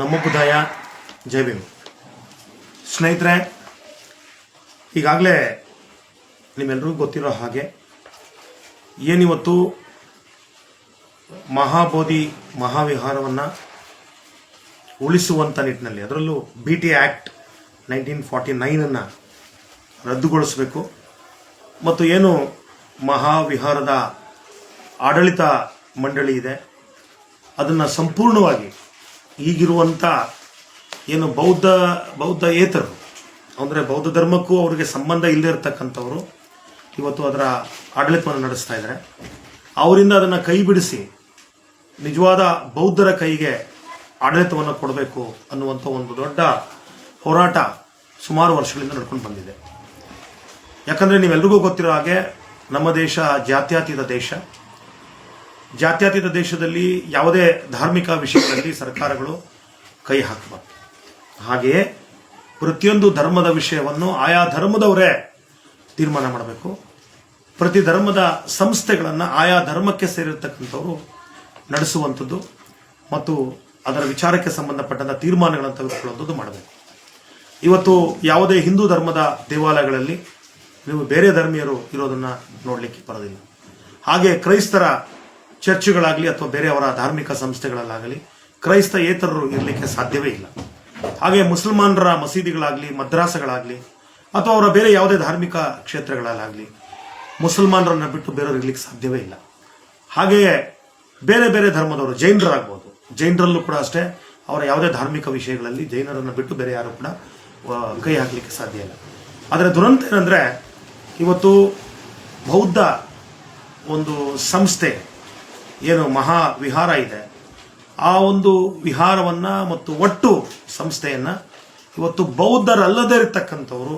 ನಮ್ಮ ಬುದಾಯ ಜೈ ಭೀಮ್. ಸ್ನೇಹಿತರೆ, ಈಗಾಗಲೇ ನಿಮ್ಮೆಲ್ರಿಗೂ ಗೊತ್ತಿರೋ ಹಾಗೆ, ಏನಿವತ್ತು ಮಹಾಬೋಧಿ ಮಹಾವಿಹಾರವನ್ನು ಉಳಿಸುವಂಥ ನಿಟ್ಟಿನಲ್ಲಿ, ಅದರಲ್ಲೂ B T act nineteen forty ನೈನನ್ನು ರದ್ದುಗೊಳಿಸಬೇಕು. ಮತ್ತು ಏನು ಮಹಾವಿಹಾರದ ಆಡಳಿತ ಮಂಡಳಿ ಇದೆ, ಅದನ್ನು ಸಂಪೂರ್ಣವಾಗಿ ಈಗಿರುವಂಥ ಏನು ಬೌದ್ಧ ಬೌದ್ಧ ಏತರು, ಅಂದರೆ ಬೌದ್ಧ ಧರ್ಮಕ್ಕೂ ಅವರಿಗೆ ಸಂಬಂಧ ಇಲ್ಲದೇ ಇರತಕ್ಕಂಥವರು, ಇವತ್ತು ಅದರ ಆಡಳಿತವನ್ನು ನಡೆಸ್ತಾ ಇದ್ದಾರೆ. ಅವರಿಂದ ಅದನ್ನು ಕೈ ಬಿಡಿಸಿ ನಿಜವಾದ ಬೌದ್ಧರ ಕೈಗೆ ಆಡಳಿತವನ್ನು ಕೊಡಬೇಕು ಅನ್ನುವಂಥ ಒಂದು ದೊಡ್ಡ ಹೋರಾಟ ಸುಮಾರು ವರ್ಷಗಳಿಂದ ನಡ್ಕೊಂಡು ಬಂದಿದೆ. ಯಾಕಂದರೆ ನೀವೆಲ್ರಿಗೂ ಗೊತ್ತಿರೋ ಹಾಗೆ ನಮ್ಮ ದೇಶ ಜಾತ್ಯಾತೀತ ದೇಶ. ಜಾತ್ಯತೀತ ದೇಶದಲ್ಲಿ ಯಾವುದೇ ಧಾರ್ಮಿಕ ವಿಷಯಗಳಲ್ಲಿ ಸರ್ಕಾರಗಳು ಕೈ ಹಾಕಬಾರ್ದು. ಹಾಗೆಯೇ ಪ್ರತಿಯೊಂದು ಧರ್ಮದ ವಿಷಯವನ್ನು ಆಯಾ ಧರ್ಮದವರೇ ತೀರ್ಮಾನ ಮಾಡಬೇಕು. ಪ್ರತಿ ಧರ್ಮದ ಸಂಸ್ಥೆಗಳನ್ನು ಆಯಾ ಧರ್ಮಕ್ಕೆ ಸೇರಿರ್ತಕ್ಕಂಥವರು ನಡೆಸುವಂಥದ್ದು ಮತ್ತು ಅದರ ವಿಚಾರಕ್ಕೆ ಸಂಬಂಧಪಟ್ಟಂಥ ತೀರ್ಮಾನಗಳನ್ನು ತೆಗೆದುಕೊಳ್ಳುವಂಥದ್ದು ಮಾಡಬೇಕು. ಇವತ್ತು ಯಾವುದೇ ಹಿಂದೂ ಧರ್ಮದ ದೇವಾಲಯಗಳಲ್ಲಿ ನೀವು ಬೇರೆ ಧರ್ಮೀಯರು ಇರೋದನ್ನು ನೋಡಲಿಕ್ಕೆ ಬರೋದಿಲ್ಲ. ಹಾಗೆ ಕ್ರೈಸ್ತರ ಚರ್ಚ್ಗಳಾಗಲಿ ಅಥವಾ ಬೇರೆಯವರ ಧಾರ್ಮಿಕ ಸಂಸ್ಥೆಗಳಲ್ಲಾಗಲಿ ಕ್ರೈಸ್ತ ಏತರರು ಇರಲಿಕ್ಕೆ ಸಾಧ್ಯವೇ ಇಲ್ಲ. ಹಾಗೆ ಮುಸಲ್ಮಾನರ ಮಸೀದಿಗಳಾಗಲಿ, ಮದ್ರಾಸಗಳಾಗಲಿ, ಅಥವಾ ಅವರ ಬೇರೆ ಯಾವುದೇ ಧಾರ್ಮಿಕ ಕ್ಷೇತ್ರಗಳಲ್ಲಾಗಲಿ ಮುಸಲ್ಮಾನರನ್ನು ಬಿಟ್ಟು ಬೇರೆಯವರು ಇರಲಿಕ್ಕೆ ಸಾಧ್ಯವೇ ಇಲ್ಲ. ಹಾಗೆಯೇ ಬೇರೆ ಬೇರೆ ಧರ್ಮದವರು, ಜೈನರಾಗ್ಬೋದು. ಜೈನರಲ್ಲೂ ಕೂಡ ಅಷ್ಟೇ, ಅವರ ಯಾವುದೇ ಧಾರ್ಮಿಕ ವಿಷಯಗಳಲ್ಲಿ ಜೈನರನ್ನು ಬಿಟ್ಟು ಬೇರೆ ಯಾರು ಕೂಡ ಕೈ ಹಾಕಲಿಕ್ಕೆ ಸಾಧ್ಯ ಇಲ್ಲ. ಆದರೆ ದುರಂತ ಏನಂದರೆ, ಇವತ್ತು ಬೌದ್ಧ ಒಂದು ಸಂಸ್ಥೆ ಏನು ಮಹಾ ವಿಹಾರ ಇದೆ. ಆ ಒಂದು ವಿಹಾರವನ್ನ ಮತ್ತು ಒಟ್ಟು ಸಂಸ್ಥೆಯನ್ನ ಇವತ್ತು ಬೌದ್ಧರಲ್ಲದೇ ಇರತಕ್ಕಂಥವರು,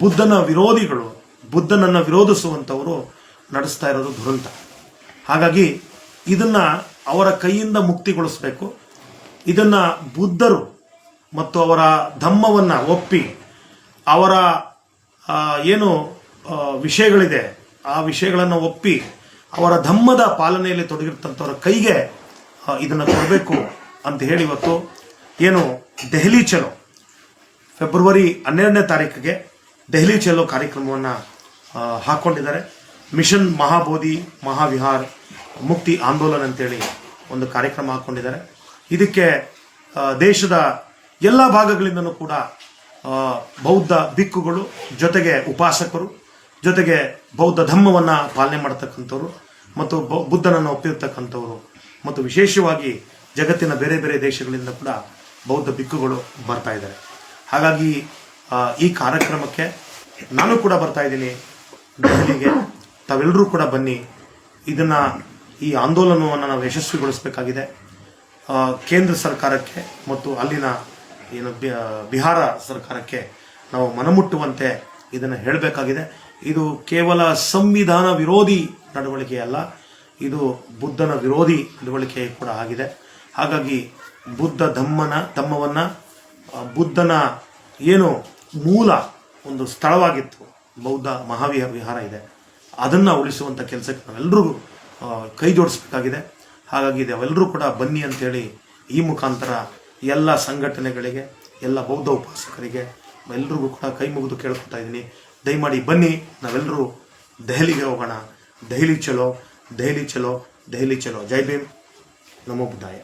ಬುದ್ಧನ ವಿರೋಧಿಗಳು, ಬುದ್ಧನನ್ನ ವಿರೋಧಿಸುವಂಥವರು ನಡೆಸ್ತಾ ಇರೋದು ದುರಂತ. ಹಾಗಾಗಿ ಇದನ್ನ ಅವರ ಕೈಯಿಂದ ಮುಕ್ತಿಗೊಳಿಸಬೇಕು. ಇದನ್ನ ಬುದ್ಧರು ಮತ್ತು ಅವರ ಧಮ್ಮವನ್ನ ಒಪ್ಪಿ ಅವರ ಏನು ವಿಷಯಗಳಿದೆ, ಆ ವಿಷಯಗಳನ್ನು ಒಪ್ಪಿ ಅವರ ಧಮ್ಮದ ಪಾಲನೆಯಲ್ಲಿ ತೊಡಗಿರ್ತಂಥವರ ಕೈಗೆ ಇದನ್ನು ಕೊಡಬೇಕು ಅಂತ ಹೇಳಿ ಇವತ್ತು ಏನು ದೆಹಲಿ ಚಲೋ. ಫೆಬ್ರವರಿ ಹನ್ನೆರಡನೇ ತಾರೀಕಿಗೆ ದೆಹಲಿ ಚಲೋ ಕಾರ್ಯಕ್ರಮವನ್ನು ಹಾಕ್ಕೊಂಡಿದ್ದಾರೆ ಮಿಷನ್ ಮಹಾಬೋಧಿ ಮಹಾವಿಹಾರ್ ಮುಕ್ತಿ ಆಂದೋಲನ ಅಂತೇಳಿ ಒಂದು ಕಾರ್ಯಕ್ರಮ ಹಾಕ್ಕೊಂಡಿದ್ದಾರೆ ಇದಕ್ಕೆ ದೇಶದ ಎಲ್ಲ ಭಾಗಗಳಿಂದಲೂ ಕೂಡ ಬೌದ್ಧ ದಿಕ್ಕುಗಳು ಜೊತೆಗೆ ಉಪಾಸಕರು ಜೊತೆಗೆ ಬೌದ್ಧ ಧರ್ಮವನ್ನು ಪಾಲನೆ ಮಾಡತಕ್ಕಂಥವ್ರು ಮತ್ತು ಬುದ್ಧನನ್ನು ಒಪ್ಪಿರ್ತಕ್ಕಂಥವ್ರು ಮತ್ತು ವಿಶೇಷವಾಗಿ ಜಗತ್ತಿನ ಬೇರೆ ಬೇರೆ ದೇಶಗಳಿಂದ ಕೂಡ ಬೌದ್ಧ ಬಿಕ್ಕುಗಳು ಬರ್ತಾ ಇದ್ದಾರೆ. ಹಾಗಾಗಿ ಈ ಕಾರ್ಯಕ್ರಮಕ್ಕೆ ನಾನು ಕೂಡ ಬರ್ತಾ ಇದ್ದೀನಿ. ದೆಹಲಿಗೆ ತಾವೆಲ್ಲರೂ ಕೂಡ ಬನ್ನಿ. ಇದನ್ನ, ಈ ಆಂದೋಲನವನ್ನು ನಾವು ಯಶಸ್ವಿಗೊಳಿಸಬೇಕಾಗಿದೆ. ಕೇಂದ್ರ ಸರ್ಕಾರಕ್ಕೆ ಮತ್ತು ಅಲ್ಲಿನ ಏನು ಬಿಹಾರ ಸರ್ಕಾರಕ್ಕೆ ನಾವು ಮನಮುಟ್ಟುವಂತೆ ಇದನ್ನು ಹೇಳಬೇಕಾಗಿದೆ. ಇದು ಕೇವಲ ಸಂವಿಧಾನ ವಿರೋಧಿ ನಡವಳಿಕೆ ಅಲ್ಲ ಇದು ಬುದ್ಧನ ವಿರೋಧಿ ನಡವಳಿಕೆ ಕೂಡ ಆಗಿದೆ. ಹಾಗಾಗಿ ಬುದ್ಧ ಧಮ್ಮನ ಧಮ್ಮವನ್ನ ಬುದ್ಧನ ಏನು ಮೂಲ ಒಂದು ಸ್ಥಳವಾಗಿತ್ತು ಬೌದ್ಧ ಮಹಾವಿಹಾರ ವಿಹಾರ ಇದೆ. ಅದನ್ನ ಉಳಿಸುವಂತ ಕೆಲಸಕ್ಕೆ ನಾವೆಲ್ಲರೂ ಆ, ಕೈ ಜೋಡಿಸಬೇಕಾಗಿದೆ. ಹಾಗಾಗಿ ಇದೆಲ್ಲರೂ ಕೂಡ ಬನ್ನಿ ಅಂತೇಳಿ ಈ ಮುಖಾಂತರ ಎಲ್ಲ ಸಂಘಟನೆಗಳಿಗೆ ಎಲ್ಲ ಬೌದ್ಧ ಉಪಾಸಕರಿಗೆ ಎಲ್ರಿಗೂ ಕೂಡ ಕೈ ಮುಗಿದು ಕೇಳ್ಕೊತಾ ಇದ್ದೀನಿ. ದಯಮಾಡಿ ಬನ್ನಿ, ನಾವೆಲ್ಲರೂ ದೆಹಲಿಗೆ ಹೋಗೋಣ. ದೆಹಲಿ ಚಲೋ ದೆಹಲಿ ಚಲೋ ದೆಹಲಿ ಚಲೋ. ಜೈ ಭೀಮ್. ನಮೋ ಬುದ್ಧಾಯ.